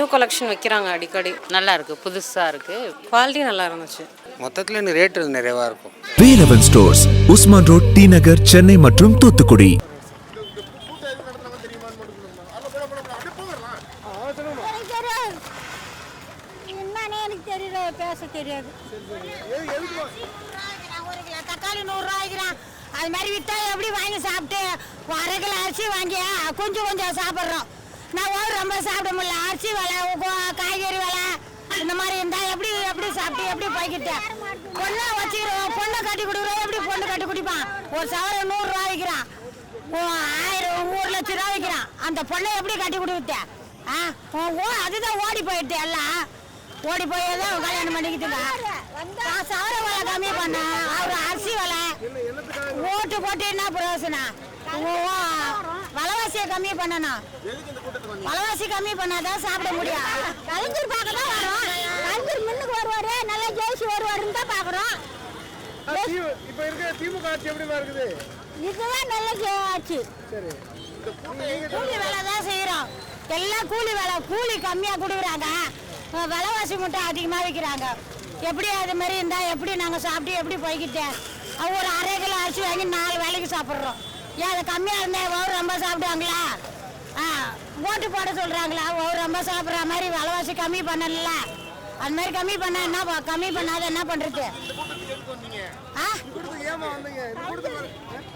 New collection வைக்கிறாங்க அடிக்கடி. நல்லா இருக்கு புதுசா இருக்கு. குவாலிட்டி நல்லா இருந்துச்சு. மொத்தத்தில் இன்னும் ரேட்டு நிறைவாக இருக்கும். Velavan stores Usman road T Nagar Chennai மற்றும் தூத்துக்குடி. என்னன்னு எனக்கு தெரியல பேச தெரியாது. ஒரு கிலோ தக்காளி நூறுரூவாய்க்கிறான் அது மாதிரி விற்றா எப்படி வாங்கி சாப்பிட்டு அரை கிலோ அரிசி வாங்கி கொஞ்சம் கொஞ்சம் சாப்பிட்றோம். நான் ஒரு ரொம்ப சாப்பிட முடியல. அரிசி விலை காய்கறி விலை இந்த மாதிரி இருந்தால் எப்படி எப்படி சாப்பிட்டு எப்படி போய்கிட்டேன் பொண்ணை வச்சுக்கிறோம் பொண்ணை கட்டி கொடுக்குறோம் எப்படி பொண்ணு கட்டி குடிப்பான்? ஒரு சவரம் நூறுரூவா விற்கிறான் ஆயிரம் ஒரு லட்ச ரூபா விற்கிறான் அந்த பொண்ணை எப்படி கட்டி கொடுத்தேன் ஆ ஓ- அதுதான் ஓடி போயிட்டு எல்லாம். ஓடி போய் தான் கல்யாணம் பண்ணிக்கிட்டு சவர விலை கம்மி பண்ண அவர் அரிசி விலை. ஓட்டு போட்டு என்ன பிரயோசனம்? விலைவாசியை கம்மி பண்ணணும். விலைவாசி கம்மி பண்ணாதான் சாப்பிட முடியும். கலைஞர் பார்க்க தான் வரோம். கலைஞர் முன்னுக்கு வருவாரு. நல்லா ஜெயிச்சு வருவாருன்னு தான் பார்க்குறோம். இப்போ இருக்கிற திமுக ஆட்சி எப்படிமா இருக்குது? இதுதான் நல்ல எங்க கூலி வேலை தான் செய்கிறோம் எல்லாம் கூலி வேலை கூலி கம்மியாக கொடுக்குறாங்க. விலைவாசி மட்டும் அதிகமாக விற்கிறாங்க. எப்படி அது மாதிரி இருந்தால் எப்படி நாங்கள் சாப்பிட்டு எப்படி போய்கிட்டு அஹ் ஒரு அரை கிலோ அரிசி வாங்கி நாலு வேலைக்கு சாப்பிட்றோம். ஏன் அது கம்மியாக இருந்தால் ஒவ்வொரு ரொம்ப சாப்பிடுவாங்களா? ஆ ஓட்டு போட சொல்கிறாங்களா ஒவ்வொரு ரொம்ப சாப்பிட்ற மாதிரி விலைவாசி கம்மி பண்ணல அது மாதிரி கம்மி பண்ண என்ன கம்மி பண்ணாத என்ன பண்ணுறது ஆ?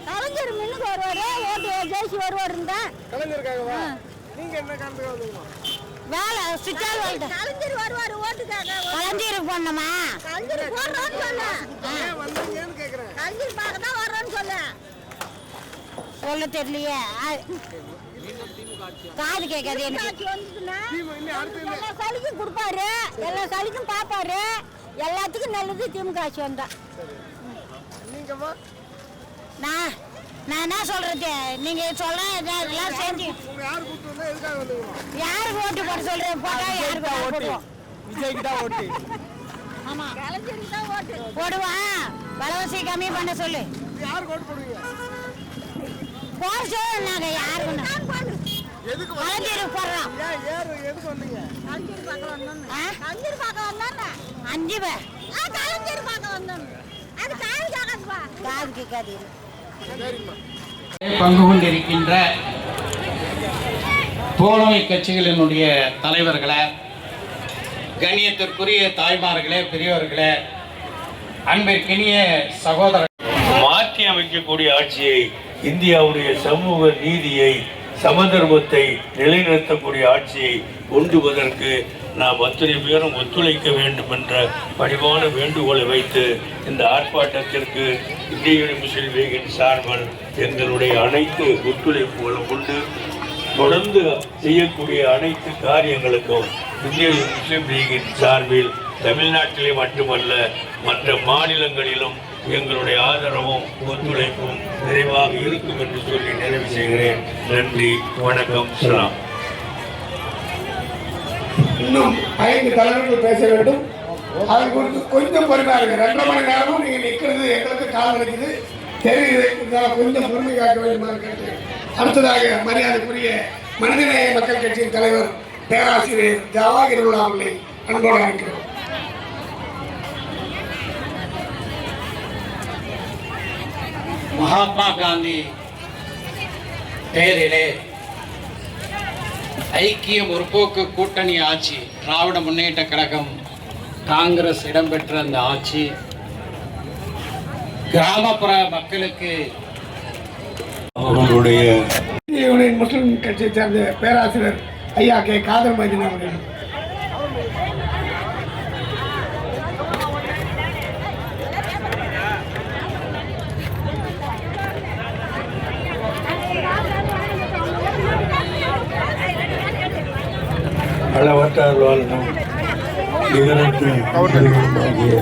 கலைஞர் முன்னுக்கு வருவார் ஓட்டு ஜெயிச்சு வருவார் இருந்தால் கலைஞருக்காகவா? நீங்க என்ன காரணத்துக்கு வந்தீங்கம்மா வேலை சுற்றால் வாழ்க்கை. கலைஞர் வருவார் ஓட்டுக்காக. கலைஞருக்கு போடணுமா? கலைஞர் போடுறோன்னு சொன்னேன். கலைஞர் பார்க்க தான் வர்றோன்னு சொன்னேன். சொல்ல தெரியலையே. ஆ- காது கேட்காது எனக்கு. எல்லா சளிக்கும் கொடுப்பாரு. எல்லா சளிக்கும் பார்ப்பாரு எல்லாத்துக்கும் நல்லது திமுக ஆட்சி வந்தா. நான் நான் என்ன சொல்றது? நீங்க சொல்ற இதெல்லாம் செஞ்சு. யாருக்கு ஓட்டு போட சொல்றேன் போட்டா யாருக்கு ஓட்டு. விஜய்க்கு தான் ஓட்டு. ஆமா. போடுவான் விலைவாசி கம்மி பண்ண சொல்லு. யாருக்கு ஓட்டு போடுவீங்க? சொல்லு நாங்க போடுறோம்? அஞ்சு பேர். காது கேட்காது சரிம்மா. பங்கு கொண்டிருக்கின்ற தோழமை கட்சிகளினுடைய தலைவர்களே கண்ணியத்திற்குரிய தாய்மார்களே பெரியவர்களே அன்பிற்கினிய சகோதர மாற்றி அமைக்கக்கூடிய ஆட்சியை இந்தியாவுடைய சமூக நீதியை சமதர்மத்தை நிலைநிறுத்தக்கூடிய ஆட்சியை கொண்டுவதற்கு நாம் அத்தனை பேரும் ஒத்துழைக்க வேண்டும் என்ற பணிவான வேண்டுகோளை வைத்து இந்த ஆர்ப்பாட்டத்திற்கு இந்திய முஸ்லிம் முஸ்லீம் லீகின் சார்பில் எங்களுடைய அனைத்து ஒத்துழைப்புகளும் கொண்டு தொடர்ந்து செய்யக்கூடிய அனைத்து காரியங்களுக்கும் இந்திய முஸ்லீம் லீகின் சார்பில் தமிழ்நாட்டிலே மட்டுமல்ல மற்ற மாநிலங்களிலும் எங்களுடைய ஆதரவும் ஒத்துழைப்பும் நிறைவாக இருக்கும் என்று சொல்லி நிறைவு செய்கிறேன். நன்றி வணக்கம் சலாம். இன்னும் ஐந்து தலைவர்கள் பேச வேண்டும். அது குறித்து கொஞ்சம் பொறுமையா இருக்கு ரெண்டரை மணி நேரமும் நீங்க நிக்கிறது எங்களுக்கு காலம் வலிக்குது தெரியுது. இருந்தாலும் கொஞ்சம் பொறுமை காக்க வேண்டுமாறு கேட்டு அடுத்ததாக மரியாதைக்குரிய மனிதநேய மக்கள் கட்சியின் தலைவர் பேராசிரியர் ஜவாஹிருல்லா அவர்களை அன்போடு அழைக்கிறோம். மகாத்மா காந்தி பெயரிலே ஐக்கிய முற்போக்கு கூட்டணி ஆட்சி திராவிட முன்னேற்ற கழகம் காங்கிரஸ் இடம்பெற்ற அந்த ஆட்சி கிராமப்புற மக்களுக்கு அவர்களுடைய இந்திய யூனியன் முஸ்லிம் கட்சியை சேர்ந்த பேராசிரியர் ஐயா கே. காதர் மைதீன் அவர்கள். அளவற்றார் வாழ்ந்தும் நிகரற்ற ஆகிய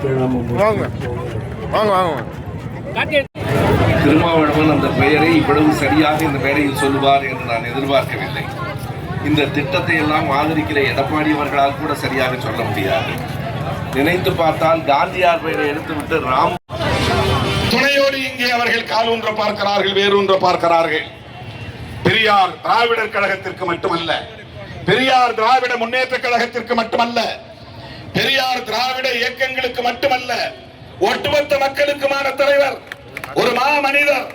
திருநாமம் வாங்க. திருமாவளவன் அந்த பெயரை இவ்வளவு சரியாக இந்த மேடையில் சொல்லுவார் என்று நான் எதிர்பார்க்கவில்லை. இந்த திட்டத்தை எல்லாம் ஆதரிக்கிற எடப்பாடி அவர்களால் கூட சரியாக சொல்ல முடியாது. நினைத்து பார்த்தால் காந்தியார் பெயரை எடுத்துவிட்டு ராம் துணையோடு இங்கே அவர்கள் காலூன்ற பார்க்கிறார்கள் வேரூன்ற பார்க்கிறார்கள். பெரிய பெரியார் திராவிடர் கழகத்திற்கு மட்டுமல்ல பெரியார் திராவிட முன்னேற்ற கழகத்திற்கு மட்டுமல்ல பெரியார் திராவிட இயக்கங்களுக்கு மட்டுமல்ல ஒட்டுமொத்த மக்களுக்குமான தலைவர் ஒரு மா மனிதர்